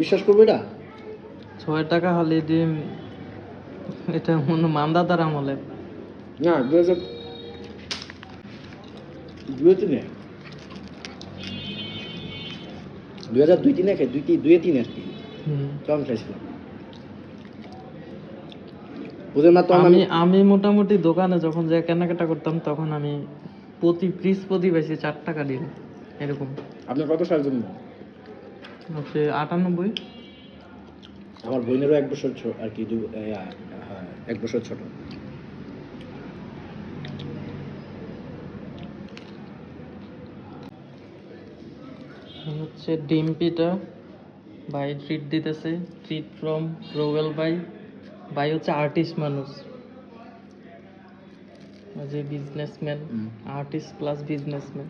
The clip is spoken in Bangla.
বিশ্বাস করবে এটা ছয় টাকা হলে ডিম এটা মনে মান্দাতার আমলে। না দু হাজার তিনে। দুই হাজার দুই তিনে খাই দুই দুয়ে তিনে আর কি। তখন খাইছিলাম। না আমি আমি মোটামুটি দোকানে যখন যে কেনাকাটা করতাম তখন আমি প্রতি পিস প্রতি বেশি চার টাকা দিন এরকম। আপনার কত সাল জন্য হচ্ছে আটানব্বই। আমার বোনেরও এক বছর ছোট আর কি দু এক বছর ছোট। হচ্ছে ডিম পিঠা ভাই ট্রিট দিতেছে ট্রিট ফ্রম রোবেল ভাই। ভাই হচ্ছে আর্টিস্ট মানুষ। যে বিজনেসম্যান। Artist plus businessman